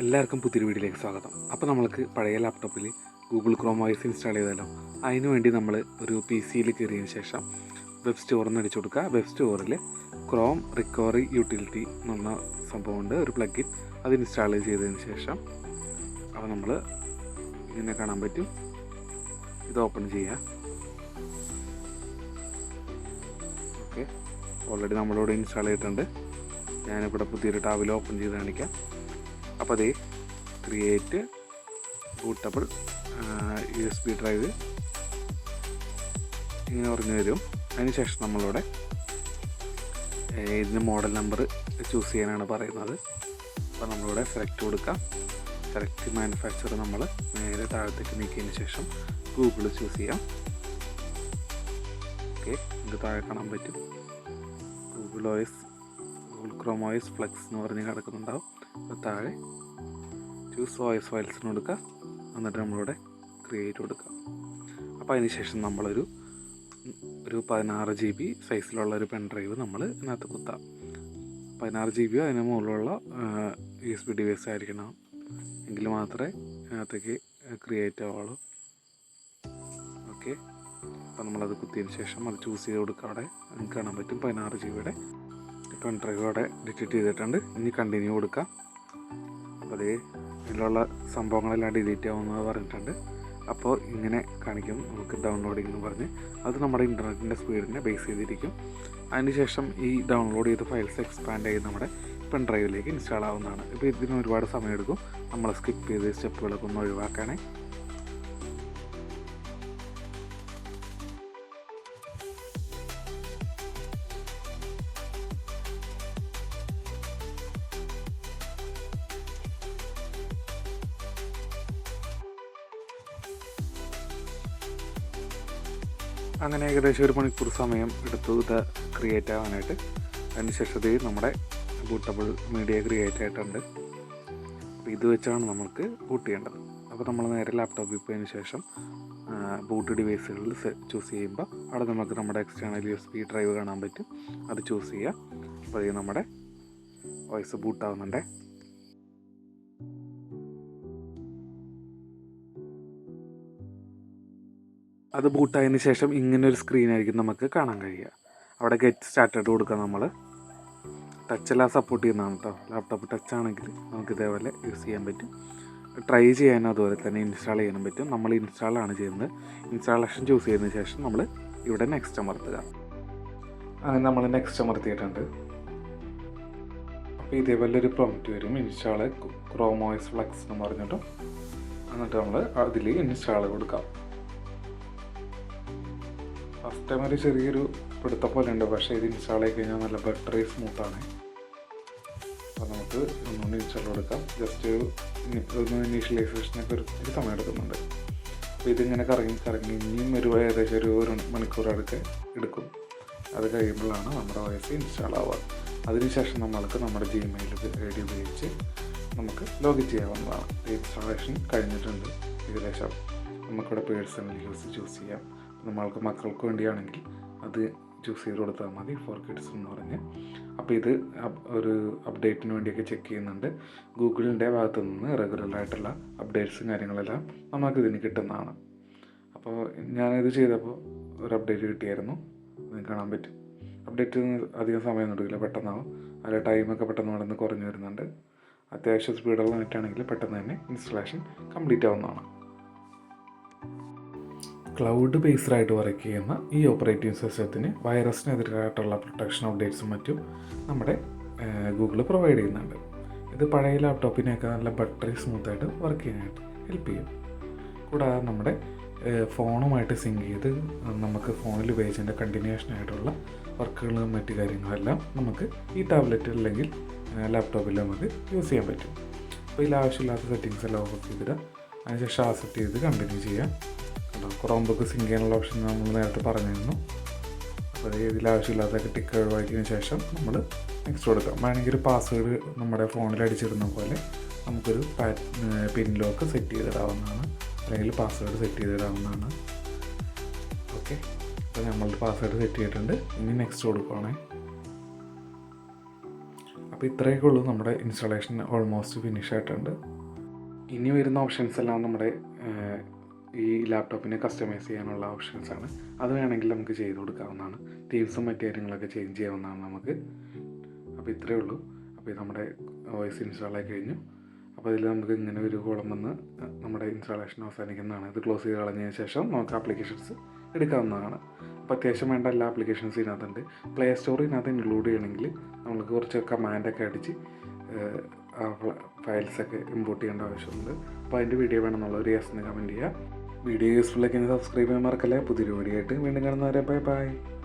എല്ലാവർക്കും പുതിയൊരു വീഡിയോയിലേക്ക് സ്വാഗതം. അപ്പോൾ നമ്മൾക്ക് പഴയ ലാപ്ടോപ്പിൽ ഗൂഗിൾ ക്രോം വോയിസ് ഇൻസ്റ്റാൾ ചെയ്തല്ലോ അതിനുവേണ്ടി നമ്മൾ ഒരു പി സിയിൽ കയറിയതിന് ശേഷം വെബ് സ്റ്റോറിൽ അടിച്ചു കൊടുക്കുക. വെബ് സ്റ്റോറിൽ ക്രോം റിക്കവറി യൂട്ടിലിറ്റി എന്ന് പറഞ്ഞ സംഭവമുണ്ട്. ഒരു പ്ലഗിൻ അത് ഇൻസ്റ്റാൾ ചെയ്തതിന് ശേഷം അപ്പോൾ നമ്മൾ ഇങ്ങനെ കാണാൻ പറ്റും. ഇത് ഓപ്പൺ ചെയ്യുക. ഓക്കെ ഓൾറെഡി നമ്മളിവിടെ ഇൻസ്റ്റാൾ ചെയ്തിട്ടുണ്ട്. ഞാനിവിടെ പുതിയൊരു ടാബിൽ ഓപ്പൺ ചെയ്ത് കാണിക്കാം. അപ്പോൾ അതേ create bootable U S B drive ഇങ്ങനെ പറഞ്ഞു വരും. അതിനുശേഷം നമ്മളിവിടെ ഇതിന് മോഡൽ നമ്പർ ചൂസ് ചെയ്യാനാണ് പറയുന്നത്. അപ്പോൾ നമ്മളിവിടെ സെലക്ട് കൊടുക്കാം. സെലക്ട് മാനുഫാക്ചർ നമ്മൾ നേരെ താഴത്തേക്ക് നീക്കിയതിന് ശേഷം ഗൂഗിൾ ചൂസ് ചെയ്യാം. ഓക്കെ ഇത് താഴെ കാണാൻ പറ്റും. Google OS Google Chrome OS flex എന്ന് പറഞ്ഞ് കിടക്കുന്നുണ്ടാവും. താഴെ ചൂസ് വോയിസ് ഫയൽസിന് കൊടുക്കുക. എന്നിട്ട് നമ്മളിവിടെ ക്രിയേറ്റ് കൊടുക്കുക. അപ്പോൾ അതിന് ശേഷം നമ്മളൊരു ഒരു പതിനാറ് ജി ബി സൈസിലുള്ള ഒരു പെൻ ഡ്രൈവ് നമ്മൾ ഇതിനകത്ത് കുത്താം. പതിനാറ് ജി ബിയോ അതിന് മുകളിലുള്ള യു എസ് ബി ഡിവൈസ് ആയിരിക്കണം. എങ്കിൽ മാത്രമേ ഇതിനകത്തേക്ക് ക്രിയേറ്റ് ആവുള്ളൂ. ഓക്കെ അപ്പോൾ നമ്മളത് കുത്തിയതിന് ശേഷം അത് ചൂസ് ചെയ്ത് കൊടുക്കുക അവിടെ. നിങ്ങൾക്ക് കാണാൻ പറ്റും പതിനാറ് ജി ബിയുടെ പെൻ ഡ്രൈവ് അവിടെ ഡിറ്റക്ട് ചെയ്തിട്ടുണ്ട്. ഇനി കണ്ടിന്യൂ കൊടുക്കാം. അപ്പോൾ അതേ ഇതിലുള്ള സംഭവങ്ങളെല്ലാം ഡിലീറ്റ് ആവുമെന്ന് പറഞ്ഞിട്ടുണ്ട്. അപ്പോൾ ഇങ്ങനെ കാണിക്കും നമുക്ക് ഡൗൺലോഡിംഗ് എന്ന് പറഞ്ഞ്. അത് നമ്മുടെ ഇന്റർനെറ്റിന്റെ സ്പീഡിനെ ബേസ് ചെയ്തിരിക്കും. അതിനുശേഷം ഈ ഡൗൺലോഡ് ചെയ്ത ഫയൽസ് എക്സ്പാൻഡ് ചെയ്ത് നമ്മുടെ പെൻ ഡ്രൈവിലേക്ക് ഇൻസ്റ്റാൾ ആവുന്നതാണ്. ഇപ്പോൾ ഇതിന് ഒരുപാട് സമയമെടുക്കും. നമ്മൾ സ്കിപ്പ് ചെയ്ത് സ്റ്റെപ്പുകളൊക്കെ ഒന്ന് ഒഴിവാക്കണേ അങ്ങനെ ഏകദേശം ഒരു മണിക്കൂർ സമയം എടുത്തു ഇത് ക്രിയേറ്റ് ആവാനായിട്ട്. അതിനുശേഷം ഇത് നമ്മുടെ ബൂട്ടബിൾ മീഡിയ ക്രിയേറ്റ് ആയിട്ടുണ്ട്. അപ്പോൾ ഇത് വെച്ചാണ് നമുക്ക് ബൂട്ട് ചെയ്യേണ്ടത്. അപ്പോൾ നമ്മൾ നേരെ ലാപ്ടോപ്പിൽ പോയതിന് ശേഷം ബൂട്ട് ഡിവൈസുകളിൽ ചൂസ് ചെയ്യുമ്പോൾ അവിടെ നമുക്ക് നമ്മുടെ external U S B drive കാണാൻ പറ്റും. അത് ചൂസ് ചെയ്യുക അപ്പോൾ ഇത് നമ്മുടെ വോയിസ് ബൂട്ട് അത് ബൂട്ടായതിന് ശേഷം ഇങ്ങനെ ഒരു സ്ക്രീൻ ആയിരിക്കും നമുക്ക് കാണാൻ കഴിയുക. അവിടെ ഗെറ്റ് സ്റ്റാർട്ടഡ് കൊടുക്കാം നമ്മൾ ടച്ചെല്ലാം സപ്പോർട്ട് ചെയ്യുന്നതാണ് കേട്ടോ ലാപ്ടോപ്പ് ടച്ച് ആണെങ്കിൽ നമുക്ക് ഇതേപോലെ യൂസ് ചെയ്യാൻ പറ്റും. ട്രൈ ചെയ്യാനും അതുപോലെ തന്നെ ഇൻസ്റ്റാൾ ചെയ്യാനും പറ്റും. നമ്മൾ ഇൻസ്റ്റാളാണ് ചെയ്യുന്നത്. ഇൻസ്റ്റാളേഷൻ ചൂസ് ചെയ്തതിന് ശേഷം നമ്മൾ ഇവിടെ നെക്സ്റ്റ് അമർത്തുക. അങ്ങനെ നമ്മൾ നെക്സ്റ്റ് അമർത്തിയിട്ടുണ്ട്. അപ്പോൾ ഇതേപോലെ ഒരു പ്രൊമറ്റ് വരും. ഇൻസ്റ്റാൾ ക്രോമോയിസ് ഫ്ലക്സ് എന്ന് പറഞ്ഞിട്ടും. എന്നിട്ട് നമ്മൾ അതിൽ ഇൻസ്റ്റാൾ കൊടുക്കാം. ഫസ്റ്റ് ടൈം ഒരു ചെറിയൊരു പിടുത്ത പോലെ ഉണ്ട്. പക്ഷേ ഇത് ഇൻസ്റ്റാൾ ആയി കഴിഞ്ഞാൽ നല്ല ബട്ടറി സ്മൂത്താണ് അപ്പോൾ നമുക്ക് ഒന്നുകൊണ്ട് ഇൻസ്റ്റാൾ കൊടുക്കാം. ജസ്റ്റ് ഒന്ന് ഇനീഷ്യലൈസേഷനൊക്കെ ഒരു ഇത്തിരി സമയം എടുക്കുന്നുണ്ട്. അപ്പോൾ ഇതിങ്ങനെ കറങ്ങി കറങ്ങി ഇനിയും ഒരു ഏകദേശം ഒരു ഒരു മണിക്കൂർ അടുക്ക് എടുക്കും. അത് കഴിയുമ്പോഴാണ് നമ്മുടെ വയസ്സ് ഇൻസ്റ്റാൾ ആവുക. അതിനുശേഷം നമ്മൾക്ക് നമ്മുടെ ജിമെയിൽ ഐ ഡി ഉപയോഗിച്ച് നമുക്ക് ലോഗിൻ ചെയ്യാവുന്നതാണ്. ഇൻസ്റ്റാളേഷൻ കഴിഞ്ഞിട്ടുണ്ട്. ഏകദേശം നമുക്കിവിടെ പേഴ്സണൽ യൂസ് ചൂസ് ചെയ്യാം. നമ്മൾക്ക് മക്കൾക്ക് വേണ്ടിയാണെങ്കിൽ അത് ചൂസ് ചെയ്ത് കൊടുത്താൽ മതി ഫോർ കിഡ്സ് എന്ന് പറഞ്ഞ്. അപ്പോൾ ഇത് ഒരു അപ്ഡേറ്റിന് വേണ്ടിയൊക്കെ ചെക്ക് ചെയ്യുന്നുണ്ട്. ഗൂഗിളിന്റെ ഭാഗത്തു നിന്ന് റെഗുലറായിട്ടുള്ള അപ്ഡേറ്റ്സും കാര്യങ്ങളെല്ലാം നമുക്ക് ഇതിന് കിട്ടുന്നതാണ്. അപ്പോൾ ഞാനിത് ചെയ്തപ്പോൾ ഒരു അപ്ഡേറ്റ് കിട്ടിയായിരുന്നു. നിങ്ങൾക്ക് കാണാൻ പറ്റും. അപ്ഡേറ്റ് അധികം സമയം എടുക്കില്ല പെട്ടെന്നാവും. അതിൽ ടൈമൊക്കെ പെട്ടെന്ന് നടന്ന് കുറഞ്ഞു വരുന്നുണ്ട്. അത്യാവശ്യം സ്പീഡുള്ള നെറ്റാണെങ്കിൽ പെട്ടെന്ന് തന്നെ ഇൻസ്റ്റലേഷൻ കംപ്ലീറ്റ് ആവുന്നതാണ്. ക്ലൗഡ് ബേസ്ഡ് ആയിട്ട് വർക്ക് ചെയ്യുന്ന ഈ ഓപ്പറേറ്റിംഗ് സിസ്റ്റത്തിന് വൈറസിനെതിരായിട്ടുള്ള പ്രൊട്ടക്ഷൻ അപ്ഡേറ്റ്സും മറ്റും നമ്മുടെ ഗൂഗിൾ പ്രൊവൈഡ് ചെയ്യുന്നുണ്ട്. ഇത് പഴയ ലാപ്ടോപ്പിനെയൊക്കെ നല്ല ബട്ടറി സ്മൂത്തായിട്ട് വർക്ക് ചെയ്യാനായിട്ട് ഹെൽപ്പ് ചെയ്യും. കൂടാതെ നമ്മുടെ ഫോണുമായിട്ട് സിങ്ക് ചെയ്ത് നമുക്ക് ഫോണിൽ ഉപയോഗിച്ചതിന്റെ കണ്ടിന്യൂഷൻ ആയിട്ടുള്ള വർക്കുകളും മറ്റു കാര്യങ്ങളെല്ലാം നമുക്ക് ഈ ടാബ്ലറ്റ് അല്ലെങ്കിൽ ലാപ്ടോപ്പിൽ നമുക്ക് യൂസ് ചെയ്യാൻ പറ്റും. അപ്പോൾ ഇതിൽ ആവശ്യമില്ലാത്ത സെറ്റിങ്സ് എല്ലാം ഓഫ് ചെയ്തിട്ട് അതിനുശേഷം ആ സെറ്റ് ചെയ്ത് കണ്ടിന്യൂ ചെയ്യാം. ക്രോംബുക്ക് സിങ്ക് ചെയ്യാനുള്ള ഓപ്ഷൻ നമ്മൾ നേരത്തെ പറഞ്ഞിരുന്നു. അപ്പോൾ ഇതിൽ ആവശ്യമില്ലാത്തൊക്കെ ടിക്ക് ഒഴിവാക്കിയതിന് ശേഷം നമ്മൾ നെക്സ്റ്റ് കൊടുക്കാം. വേണമെങ്കിൽ ഒരു പാസ്വേഡ് നമ്മുടെ ഫോണിൽ അടിച്ചിടുന്ന പോലെ നമുക്കൊരു പിൻ ലോക്ക് സെറ്റ് ചെയ്തിടാവുന്നതാണ്. അല്ലെങ്കിൽ പാസ്വേഡ് സെറ്റ് ചെയ്തിടാവുന്നതാണ്. ഓക്കെ അപ്പോൾ നമ്മളുടെ പാസ്വേഡ് സെറ്റ് ചെയ്തിട്ടുണ്ട്. ഇനി നെക്സ്റ്റ് കൊടുക്കുവാണേ. അപ്പോൾ ഇത്രയൊക്കെ ഉള്ളൂ നമ്മുടെ ഇൻസ്റ്റാളേഷൻ ഓൾമോസ്റ്റ് ഫിനിഷ് ആയിട്ടുണ്ട്. ഇനി വരുന്ന ഓപ്ഷൻസ് എല്ലാം നമ്മുടെ ഈ ലാപ്ടോപ്പിനെ കസ്റ്റമൈസ് ചെയ്യാനുള്ള ഓപ്ഷൻസ് ആണ്. അത് വേണമെങ്കിൽ നമുക്ക് ചെയ്ത് കൊടുക്കാവുന്നതാണ്. തീംസും മറ്റു കാര്യങ്ങളൊക്കെ ചേഞ്ച് ചെയ്യാവുന്നതാണ് നമുക്ക്. അപ്പോൾ ഇത്രയേ ഉള്ളൂ. അപ്പോൾ ഇത് നമ്മുടെ വോയിസ് ഇൻസ്റ്റാൾ ആയി കഴിഞ്ഞു. അപ്പോൾ ഇതിൽ നമുക്ക് ഇങ്ങനെ ഒരു കോളം വന്ന് നമ്മുടെ ഇൻസ്റ്റാളേഷൻ അവസാനിക്കുന്നതാണ്. ഇത് ക്ലോസ് ചെയ്ത് കളഞ്ഞതിന് ശേഷം നമുക്ക് ആപ്ലിക്കേഷൻസ് എടുക്കാവുന്നതാണ്. അപ്പോൾ അത്യാവശ്യം വേണ്ട എല്ലാ ആപ്ലിക്കേഷൻസും ഇതിനകത്തുണ്ട്. പ്ലേ സ്റ്റോർ ഇതിനകത്ത് ഇൻക്ലൂഡ് ചെയ്യണമെങ്കിൽ നമുക്ക് കുറച്ച് കമാൻഡൊക്കെ അടിച്ച് ഫയൽസൊക്കെ ഇമ്പോർട്ട് ചെയ്യേണ്ട ആവശ്യമുണ്ട്. അപ്പോൾ അതിന്റെ വീഡിയോ വേണമെന്നുള്ള ഒരു യെസ് എന്ന് കമന്റ് ചെയ്യുക വീഡിയോ യൂസ്ഫുൾ ആക്കി സബ്സ്ക്രൈബ് ചെയ്യാൻ മറക്കല്ലേ? പുതിയൊരു വീഡിയോ ആയിട്ട് വീണ്ടും കാണുന്നവരെ ബൈ ബൈ